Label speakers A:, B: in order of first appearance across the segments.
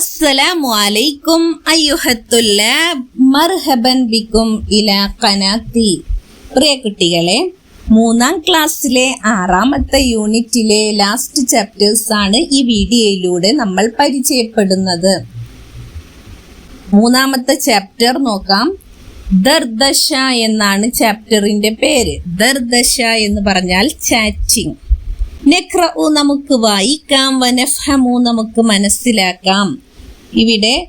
A: അസ്സലാമു അലൈക്കും അയ്യുഹത്തുല്ലാബ് മർഹബൻ ബിക്കും ഇല കനാത്തി പ്രിയ കുട്ടികളെ മൂന്നാം ക്ലാസ്സിലെ ആറാമത്തെ യൂണിറ്റിലെ ലാസ്റ്റ് ചാപ്റ്റേഴ്സ് ആണ് ഈ വീഡിയോയിലൂടെ നമ്മൾ പരിചയപ്പെടുന്നത്. മൂന്നാമത്തെ ചാപ്റ്റർ നോക്കാം. ദർദശ എന്നാണ് ചാപ്റ്ററിന്റെ പേര്. ദർദശ എന്ന് പറഞ്ഞാൽ ചാറ്റിംഗ് നെക്രഉ നമുക്ക് വായിക്കാം വനഫമു നമുക്ക് മനസ്സിലാക്കാം. ഇവിടെ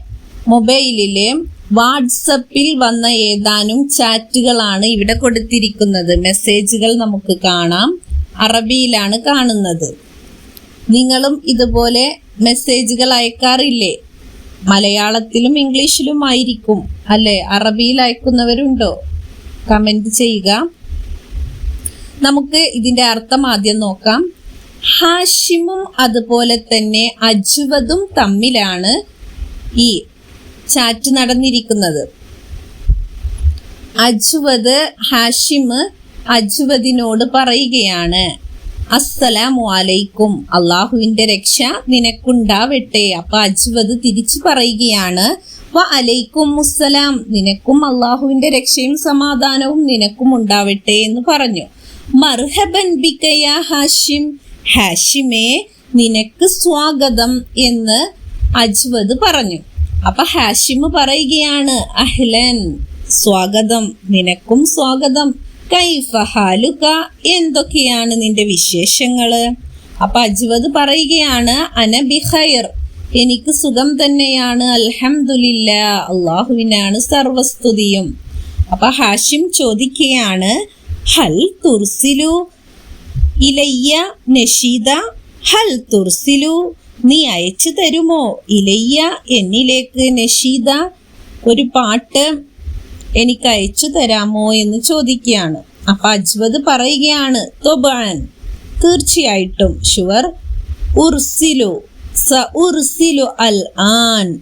A: മൊബൈലിലെ വാട്സപ്പിൽ വന്ന ഏതാനും ചാറ്റുകളാണ് ഇവിടെ കൊടുത്തിരിക്കുന്നത്. മെസ്സേജുകൾ നമുക്ക് കാണാം. അറബിയിലാണ് കാണുന്നത്. നിങ്ങളും ഇതുപോലെ മെസ്സേജുകൾ അയക്കാറില്ലേ? മലയാളത്തിലും ഇംഗ്ലീഷിലും ആയിരിക്കും അല്ലെ? അറബിയിൽ അയക്കുന്നവരുണ്ടോ? കമന്റ് ചെയ്യുക. നമുക്ക് ഇതിന്റെ അർത്ഥം ആദ്യം നോക്കാം. ഹാഷിമും അതുപോലെ തന്നെ അജ്വദും തമ്മിലാണ് ഈ ചാറ്റ് നടന്നിരിക്കുന്നത്. അജ്വദ് ഹാഷിമ് അജ്വദിനോട് പറയുകയാണ് അസ്സലാമു അലൈക്കും. അള്ളാഹുവിന്റെ രക്ഷ നിനക്കുണ്ടാവട്ടെ. അപ്പൊ അജ്വദ് തിരിച്ചു പറയുകയാണ് വ അലൈക്കും മുസ്സലാം നിനക്കും അള്ളാഹുവിന്റെ രക്ഷയും സമാധാനവും നിനക്കും ഉണ്ടാവട്ടെ എന്ന് പറഞ്ഞു. മർഹബൻ ബിക്കയ ഹാഷിം. ഹാഷിമേ നിനക്ക് സ്വാഗതം എന്ന് അജ്വദ് പറഞ്ഞു. അപ്പൊ ഹാഷിം പറയുകയാണ് അഹ്ലൻ സ്വാഗതം. നിനക്കും സ്വാഗതം. കൈഫ ഹാലുക. എന്തൊക്കെയാണ് നിന്റെ വിശേഷങ്ങൾ? അപ്പൊ അജ്വദ് പറയുകയാണ് അന ബിഖൈർ എനിക്ക് സുഖം തന്നെയാണ്. അൽഹംദുലില്ല. അള്ളാഹുവിനാണ് സർവസ്തുതിയും. അപ്പൊ ഹാഷിം ചോദിക്കുകയാണ് ഹൽ തുർസിലു ഇലയ്യ നഷീദ? ഹൽ തുർസിലു നീ അയച്ചു തരുമോ? ഇലയ്യ എന്നിലേക്ക് നഷീദ ഒരു പാട്ട് എനിക്ക് അയച്ചു തരാമോ എന്ന് ചോദിക്കുകയാണ്. അപ്പൊ അജ്വദ് പറയുകയാണ് തീർച്ചയായിട്ടും ഷുവർ. ഉർസിലു സ ഉർസിലു അൽ ആൻ.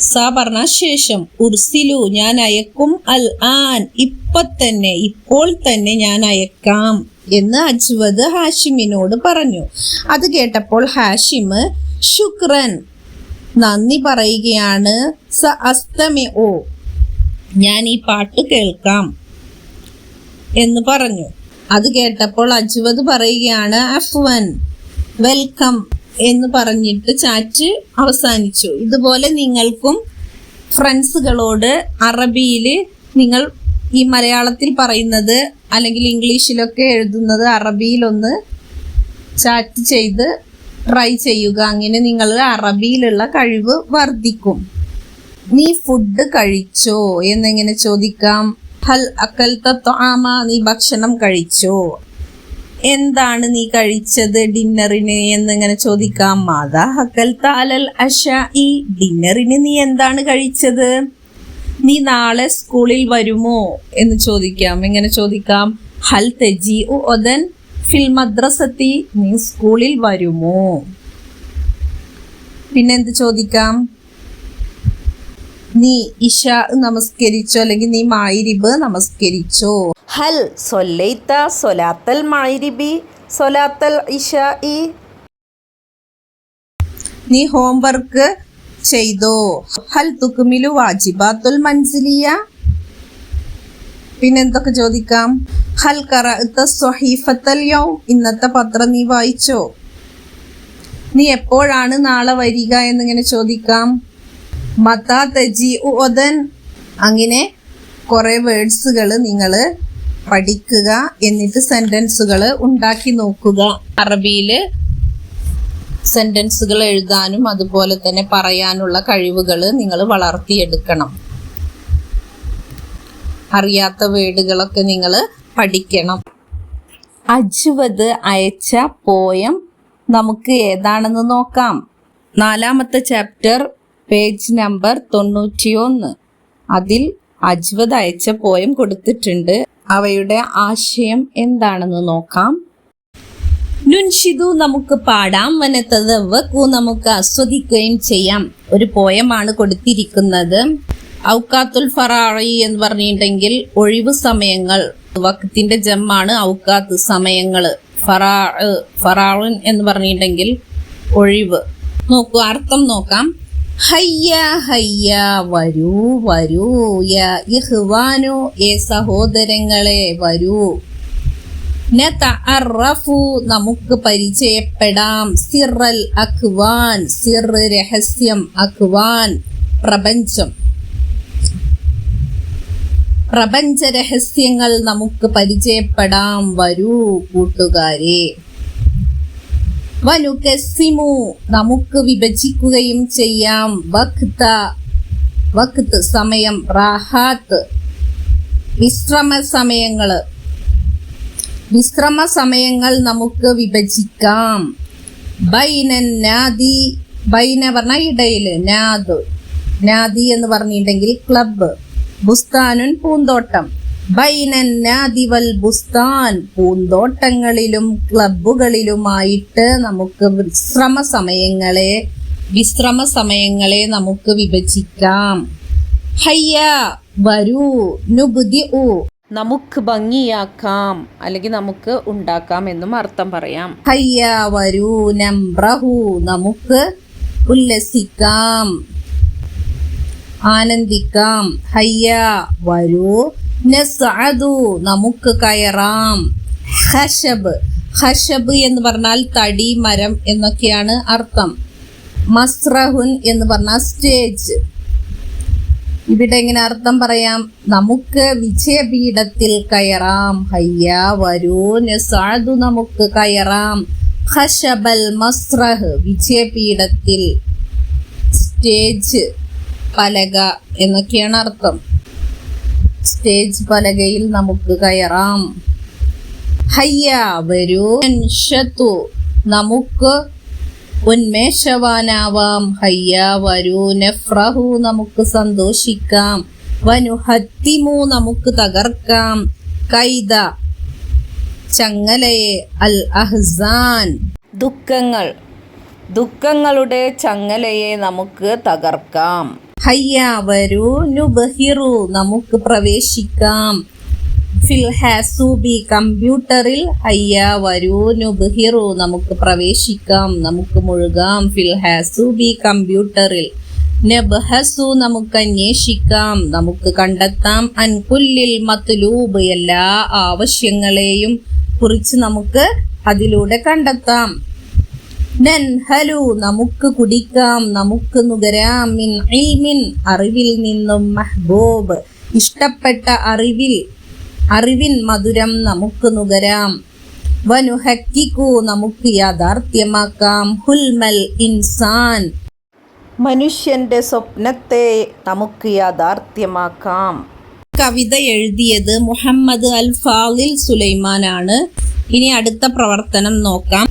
A: സ പറഞ്ഞ ശേഷം ഉർസിലു ഞാൻ അയക്കും അൽ ആൻ. ഇപ്പൊ തന്നെ ഇപ്പോൾ തന്നെ ഞാൻ അയക്കാം. എന്ന് അജ്വദ് ഹാഷിമിനോട് പറഞ്ഞു. അത് കേട്ടപ്പോൾ ഹാഷിം ശുക്രൻ. നന്ദി പറയുകയാണ് സ അസ്തമി ഓ ഞാൻ ഈ പാട്ട് കേൾക്കാം എന്ന് പറഞ്ഞു. അത് കേട്ടപ്പോൾ അജ്വദ് പറയുകയാണ് അഫ്വൻ വെൽക്കം എന്ന് പറഞ്ഞിട്ട് ചാറ്റ് അവസാനിച്ചു. ഇതുപോലെ നിങ്ങൾക്കും ഫ്രണ്ട്സുകളോട് അറബിയിൽ നിങ്ങൾ ഈ മലയാളത്തിൽ പറയുന്നത് അല്ലെങ്കിൽ ഇംഗ്ലീഷിലൊക്കെ എഴുതുന്നത് അറബിയിലൊന്ന് ചാറ്റ് ചെയ്ത് ട്രൈ ചെയ്യുക. അങ്ങനെ നിങ്ങൾ അറബിയിലുള്ള കഴിവ് വർദ്ധിക്കും. നീ ഫുഡ് കഴിച്ചോ? എന്നെങ്ങനെ ചോദിക്കാം. ഹൽ ത്വാമ നീ ഭക്ഷണം കഴിച്ചോ? എന്താണ് നീ കഴിച്ചത് ഡിന്നറിന്? എന്നിങ്ങനെ ചോദിക്കാം. മാതാ ഹക്കൽ താലൽ അഷ ഈ ഡിന്നറിന് നീ എന്താണ് കഴിച്ചത്? നീ നാളെ സ്കൂളിൽ വരുമോ? എന്ന് ചോദിക്കാം. എങ്ങനെ ചോദിക്കാം? ഹൽ തെജി ഒതൻ ഫിൽ മദ്രസത്തി നീ സ്കൂളിൽ വരുമോ? പിന്നെന്ത് ചോദിക്കാം? നീ ഇഷ നമസ്കരിച്ചോ അല്ലെങ്കിൽ നീ മായിരിബ് നമസ്കരിച്ചോ? ഹൽ സൊല്ലൈത്ത സൊലാത്തൽ മായിരിബി സൊലാത്തൽ ഇഷ ഇ. നീ ഹോംവർക്ക് ചെയ്തോ? ഹൽ തുക്കുമിലു വാജിബാത്തുൽ മൻസിലിയ. പിന്നെന്തൊക്കെ ചോദിക്കാം? ഹൽ കറഅത്ത സ്വഹീഫത്തൽ യൗം. ഇന്നത്തെ പത്രം നീ വായിച്ചോ? നീ എപ്പോഴാണ് നാളെ വരിക എന്നിങ്ങനെ ചോദിക്കാം. മതാ തജി ഉദൻ. അങ്ങനെ കുറെ വേർഡ്സുകൾ നിങ്ങൾ പഠിക്കുക എന്നിട്ട് സെന്റൻസുകൾ ഉണ്ടാക്കി നോക്കുക. അറബിയിൽ സെന്റൻസുകൾ എഴുതാനും അതുപോലെ തന്നെ പറയാനുള്ള കഴിവുകൾ നിങ്ങൾ വളർത്തിയെടുക്കണം. അറിയാത്ത വേർഡുകളൊക്കെ നിങ്ങൾ പഠിക്കണം. അജുവത് അയച്ച പോയം നമുക്ക് ഏതാണെന്ന് നോക്കാം. നാലാമത്തെ ചാപ്റ്റർ പേജ് നമ്പർ തൊണ്ണൂറ്റിയൊന്ന്. അതിൽ അജ്വത് അയച്ച പോയം കൊടുത്തിട്ടുണ്ട്. അവയുടെ ആശയം എന്താണെന്ന് നോക്കാം. നുൻഷിതു നമുക്ക് പാടാം വനത്തത് വക്കു നമുക്ക് ആസ്വദിക്കുകയും ചെയ്യാം ഒരു പോയമാണ് കൊടുത്തിരിക്കുന്നത്. ഔക്കാത്തുൽ ഫറാഴി എന്ന് പറഞ്ഞിട്ടുണ്ടെങ്കിൽ ഒഴിവ് സമയങ്ങൾ വക്കത്തിന്റെ ജമ്മാണ് ഔക്കാത്ത് സമയങ്ങൾ. ഫറാ ഫറാൻ എന്ന് പറഞ്ഞിട്ടുണ്ടെങ്കിൽ ഒഴിവ്. നോക്കൂ അർത്ഥം നോക്കാം. ഹയ്യ ഹയ്യ വരൂ വരൂ യ ഇഹ്വാനു ഏ സഹോദരങ്ങളെ വരൂ. നമുക്ക് പരിചയപ്പെടാം. സിറൽ അഖ്വാൻ സിർ രഹസ്യം അഖ്വാൻ പ്രപഞ്ചം. പ്രപഞ്ച രഹസ്യങ്ങൾ നമുക്ക് പരിചയപ്പെടാം. വരൂ കൂട്ടുകാരെ. വനുകസിമു നമുക്ക് വിഭജിക്കുകയും ചെയ്യാം. വക്ത വഖ്ത് സമയം റാഹാത്ത്. വിശ്രമ സമയങ്ങൾ. വിശ്രമ സമയങ്ങൾ നമുക്ക് വിഭജിക്കാം. ബൈനൻ നാദി ബൈന പറഞ്ഞ ഇടയിൽ നാദ്. നാദി എന്ന് പറഞ്ഞിട്ടുണ്ടെങ്കിൽ ക്ലബ്ബ്. ബുസ്താനുൻ പൂന്തോട്ടം. ബൈനൻ നാദി ബുസ്താൻ പൂന്തോട്ടങ്ങളിലും ക്ലബുകളിലുമായിട്ട് നമുക്ക് വിശ്രമ സമയങ്ങളെ വിശ്രമ സമയങ്ങളെ നമുക്ക് വിഭജിക്കാം. ഹയ്യ വരൂ നുബുദി നമുക്ക് ഭംഗിയാക്കാം അല്ലെങ്കിൽ നമുക്ക് ഉണ്ടാക്കാം എന്നും അർത്ഥം പറയാം. ഹയ്യ വരൂ നംബ്രഹു നമുക്ക് ഉല്ലസിക്കാം. ആനന്ദിക്കാം. ഹയ്യ. വരൂ. നസ്അദു. നമുക്ക് കയറാം. ഹഷബ് ഹഷബ് എന്ന് പറഞ്ഞാൽ തടി മരം എന്നൊക്കെയാണ് അർത്ഥം. മസ്രഹുൻ എന്ന് പറഞ്ഞാൽ സ്റ്റേജ്. ഇവിടെ എങ്ങനെ അർത്ഥം പറയാം? നമുക്ക് വിജയപീഠത്തിൽ കയറാം. ഹയ്യ. വരൂ. നസാദു നമുക്ക് കയറാം. ഹഷബൽ മസ്രഹ് വിജയപീഠത്തിൽ സ്റ്റേജ്. പലക എന്നൊക്കെയാണ് അർത്ഥം. സ്റ്റേജ് പലകയിൽ നമുക്ക് കയറാം. ഹയ്യ വരൂ. നമുക്ക് ഉന്മേഷവാനാവാം. ഹയ്യ വരൂ. നഫ്രഹു നമുക്ക് സന്തോഷിക്കാം. വനുഹത്തിമു നമുക്ക് തകർക്കാം. കൈത ചങ്ങലയെ അൽ അഹ്സാൻ. ദുഃഖങ്ങൾ. ദുഃഖങ്ങളുടെ ചങ്ങലയെ നമുക്ക് തകർക്കാം. ഹയ്യ നുബഹിറു നമുക്ക് പ്രവേശിക്കാം. ഫിൽ ഹാസൂബി കമ്പ്യൂട്ടറിൽ ഹയ്യ വരൂ നുബഹിറു നമുക്ക് പ്രവേശിക്കാം നമുക്ക് മുഴുകാം. ഫിൽ ഹാസു ബി കമ്പ്യൂട്ടറിൽ നബഹസു നമുക്ക് അന്വേഷിക്കാം നമുക്ക് കണ്ടെത്താം. അൻകുല്ലിൽ മത്ലൂബ് എല്ലാ ആവശ്യങ്ങളെയും കുറിച്ച് നമുക്ക് അതിലൂടെ കണ്ടെത്താം. നൻഹലു നമുക്ക് കുടിക്കാം നമുക്ക് നുകരാം മിൻ ഇൽമിൻ അറിവിൽ നിന്നും മഹ്ബൂബ്. ഇഷ്ടപ്പെട്ട അറിവിൽ അറിവിൻ മധുരം നമുക്ക് നുകരാം. വനുഹക്കിക്കു നമുക്ക് യാഥാർത്ഥ്യമാക്കാം. ഹുൽമൽ ഇൻസാൻ. മനുഷ്യന്റെ സ്വപ്നത്തെ നമുക്ക് യാഥാർത്ഥ്യമാക്കാം. കവിത എഴുതിയത് മുഹമ്മദ് അൽ ഫാലിൽ സുലൈമാനാണ്. ഇനി അടുത്ത പ്രവർത്തനം നോക്കാം.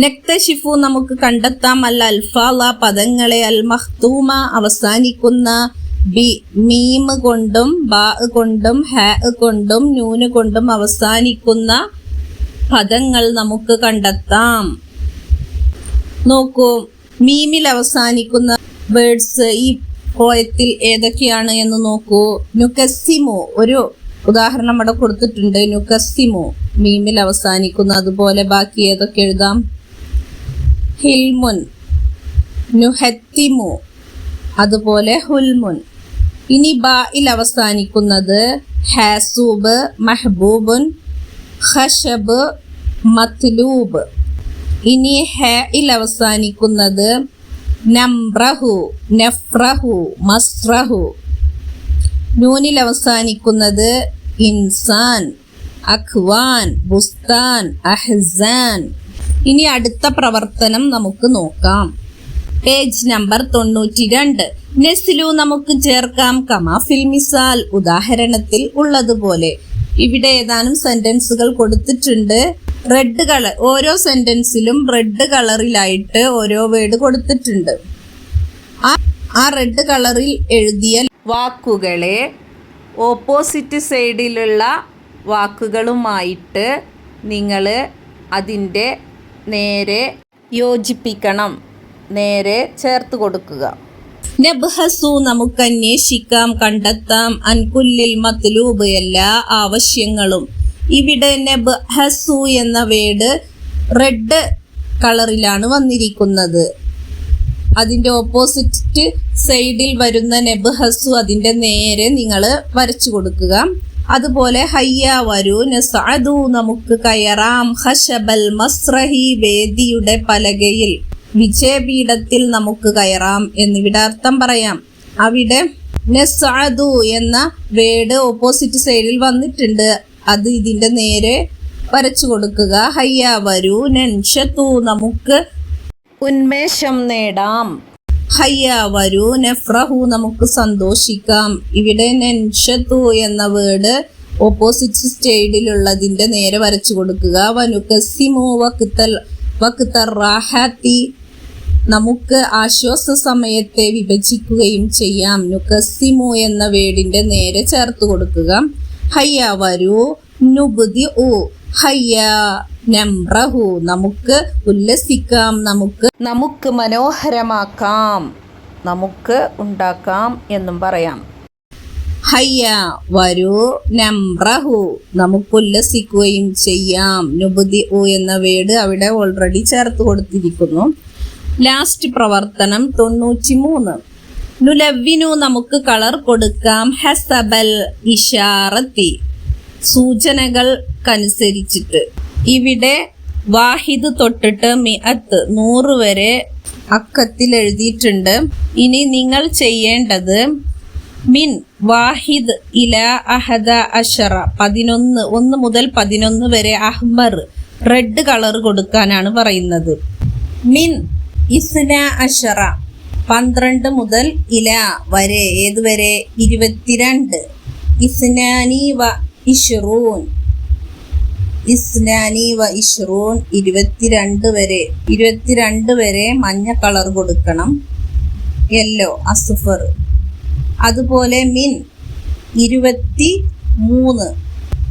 A: നക്തഷിഫു നമുക്ക് കണ്ടെത്താം. അൽ അൽഫാല പദങ്ങളെ അൽ മഖ്തൂമ അവസാനിക്കുന്ന ബി മീമ് കൊണ്ടും ബാ കൊണ്ടും ഹാ കൊണ്ടും നൂന് കൊണ്ടും അവസാനിക്കുന്ന പദങ്ങൾ നമുക്ക് കണ്ടെത്താം. നോക്കൂ മീമിൽ അവസാനിക്കുന്ന വേർഡ്സ് ഈ പോയത്തിൽ ഏതൊക്കെയാണ് എന്ന് നോക്കൂ. നുക്കസിമു ഒരു ഉദാഹരണം അവിടെ കൊടുത്തിട്ടുണ്ട്. നുക്കസിമു മീമിൽ അവസാനിക്കുന്ന അതുപോലെ ബാക്കി ഏതൊക്കെ എഴുതാം? ഹിൽമുൻ നുഹത്തിമു അതുപോലെ ഹുൽമുൻ. ഇനി ബായിൽ അവസാനിക്കുന്നത് ഹാസൂബ് മെഹബൂബുൻ ഖഷബ് മത്ലൂബ്. ഇനി ഹയിൽ അവസാനിക്കുന്നത് നംറഹു നഫ്രഹു മസ്രഹു നൂനിൽ അവസാനിക്കുന്നത് ഇൻസാൻ അഖ്വാൻ ബുസ്താൻ അഹ്സാൻ. ഇനി അടുത്ത പ്രവർത്തനം നമുക്ക് നോക്കാം. പേജ് നമ്പർ തൊണ്ണൂറ്റി രണ്ട് നെസിലു നമുക്ക് ചേർക്കാം. കമ ഫിൽമിസാൽ ഉദാഹരണത്തിൽ ഉള്ളതുപോലെ. ഇവിടെ ഏതാനും സെന്റൻസുകൾ കൊടുത്തിട്ടുണ്ട്. റെഡ് കളർ ഓരോ സെന്റൻസിലും റെഡ് കളറിലായിട്ട് ഓരോ വേർഡ് കൊടുത്തിട്ടുണ്ട്. ആ റെഡ് കളറിൽ എഴുതിയ വാക്കുകളെ ഓപ്പോസിറ്റ് സൈഡിലുള്ള വാക്കുകളുമായിട്ട് നിങ്ങൾ അതിന്റെ നേരെ യോജിപ്പിക്കണം. നേരെ ചേർത്ത് കൊടുക്കുക. നബ്ഹസു നമുക്ക് അന്വേഷിക്കാം കണ്ടെത്താം. അൻകുല്ലിൽ മത്ലൂബ് എല്ലാ ആവശ്യങ്ങളും. ഇവിടെ നബ്ഹസു എന്ന വേഡ് റെഡ് കളറിലാണ് വന്നിരിക്കുന്നത്. അതിന്റെ ഓപ്പോസിറ്റ് സൈഡിൽ വരുന്ന നെബ്ഹസു അതിന്റെ നേരെ നിങ്ങൾ വരച്ചു കൊടുക്കുക. അതുപോലെ ഹയ്യ വരൂ നമുക്ക് കയറാം. ഹഷബൽ മസ്രഹി വേദിയുടെ പലകയിൽ. വിജയപീഠത്തിൽ നമുക്ക് കയറാം എന്നിവിടെ അർത്ഥം പറയാം. അവിടെ നസാദു എന്ന വേഡ് ഓപ്പോസിറ്റ് സൈഡിൽ വന്നിട്ടുണ്ട്. അത് ഇതിന്റെ നേരെ വരച്ചു കൊടുക്കുക. ഹയ്യ വരൂ നൻഷത്തു നമുക്ക് ഉന്മേഷം നേടാം. ഹയ്യ വരൂ നെഫ്രഹു നമുക്ക് സന്തോഷിക്കാം. ഇവിടെ നെൻഷത്തു എന്ന വേർഡ് ഓപ്പോസിറ്റ് സ്റ്റേഡിലുള്ളതിന്റെ നേരെ വരച്ചു കൊടുക്കുക. വനുക്കസിമു വക്തൽ റാഹാത്തി. നമുക്ക് ആശ്വാസ സമയത്തെ വിഭജിക്കുകയും ചെയ്യാം. നുക്കസിമു എന്ന വേർഡിന്റെ നേരെ ചേർത്ത് കൊടുക്കുക. ഹയ്യ വരൂ നുബുദി ഉ ഹയ്യ നംറഹു നമുക്ക് ഉല്ലസിക്കാം നമുക്ക് നമുക്ക് മനോഹരമാക്കാം നമുക്ക് ഉണ്ടാക്കാം എന്നും പറയാം. ഹയ്യ വരൂ നംറഹു നമുക്ക് ഉല്ലസിക്കുകയും ചെയ്യാം. നുബുദി ഉ എന്ന വേട് അവിടെ ഓൾറെഡി ചേർത്ത് കൊടുത്തിരിക്കുന്നു. ലാസ്റ്റ് പ്രവർത്തനം തൊണ്ണൂറ്റി മൂന്ന് നുലവ്വിനു നമുക്ക് കളർ കൊടുക്കാം. ഹസബൽ ഇഷാറത്തി. സൂചനകൾക്കനുസരിച്ചിട്ട്. ഇവിടെ വാഹിദ് തൊട്ടിട്ട് മിഅത്ത് നൂറ് വരെ അക്കത്തിൽ എഴുതിയിട്ടുണ്ട്. ഇനി നിങ്ങൾ ചെയ്യേണ്ടത് മിൻ വാഹിദ് ഇല അഹദ അഷറ പതിനൊന്ന് ഒന്ന് മുതൽ പതിനൊന്ന് വരെ അഹ്മർ റെഡ് കളർ കൊടുക്കാനാണ് പറയുന്നത്. മിൻ ഇസ്ന അഷറ പന്ത്രണ്ട് മുതൽ ഇല വരെ ഏതുവരെ? ഇരുപത്തിരണ്ട്. ഇസ്നാനി വ ഇഷ്റൂൻ ഇസ്നാനി വ ഇഷ്റൂൺ ഇരുപത്തിരണ്ട് വരെ ഇരുപത്തിരണ്ട് വരെ മഞ്ഞ കളർ കൊടുക്കണം. യെല്ലോ അസുഫർ. അതുപോലെ മിൻ ഇരുപത്തി മൂന്ന്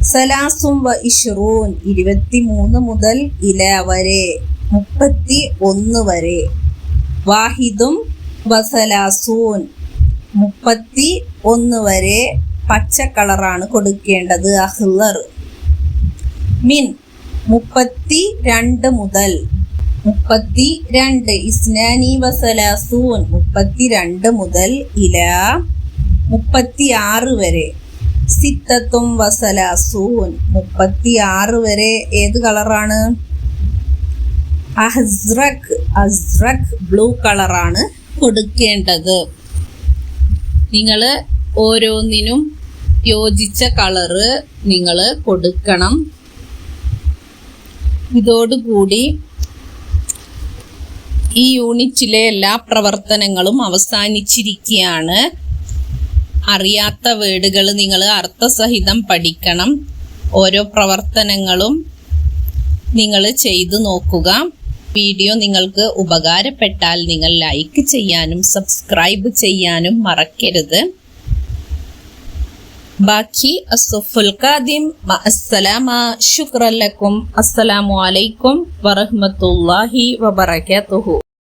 A: സലാസും വ ഇഷ്റൂൻ ഇരുപത്തി മൂന്ന് മുതൽ ഇല വരെ മുപ്പത്തി ഒന്ന് വരെ. വാഹിദും വസലാസൂൻ മുപ്പത്തി ഒന്ന് വരെ പച്ച കളറാണ് കൊടുക്കേണ്ടത് അഹ്ലർ. മിൻ മുപ്പത്തി രണ്ട് മുതൽ മുപ്പത്തി രണ്ട് ഇസ്നാനി വസലാസൂൻ മുപ്പത്തി രണ്ട് മുതൽ ഇല മുപ്പത്തി ആറ് വരെ. സിത്തത്തും വസലാസൂൻ മുപ്പത്തി ആറ് വരെ. ഏത് കളറാണ്? അഹ്സ്രക് അസ്രക് ബ്ലൂ കളറാണ് കൊടുക്കേണ്ടത്. നിങ്ങൾ ഓരോന്നിനും യോജിച്ച കളറ് നിങ്ങൾ കൊടുക്കണം. ഇതോടുകൂടി ഈ യൂണിറ്റിലെ എല്ലാ പ്രവർത്തനങ്ങളും അവസാനിച്ചിരിക്കുകയാണ്. അറിയാത്ത വേർഡുകൾ നിങ്ങൾ അർത്ഥസഹിതം പഠിക്കണം. ഓരോ പ്രവർത്തനങ്ങളും നിങ്ങൾ ചെയ്തു നോക്കുക. വീഡിയോ നിങ്ങൾക്ക് ഉപകാരപ്പെട്ടാൽ നിങ്ങൾ ലൈക്ക് ചെയ്യാനും സബ്സ്ക്രൈബ് ചെയ്യാനും മറക്കരുത്. ബാക്കി അസുഫുൽ ഖാദിം അസ്സലാമ ശുക്രല്ലക്കും അസ്സലാമു അലൈക്കും വറഹ്മത്തുള്ളാഹി വബറകാതുഹു.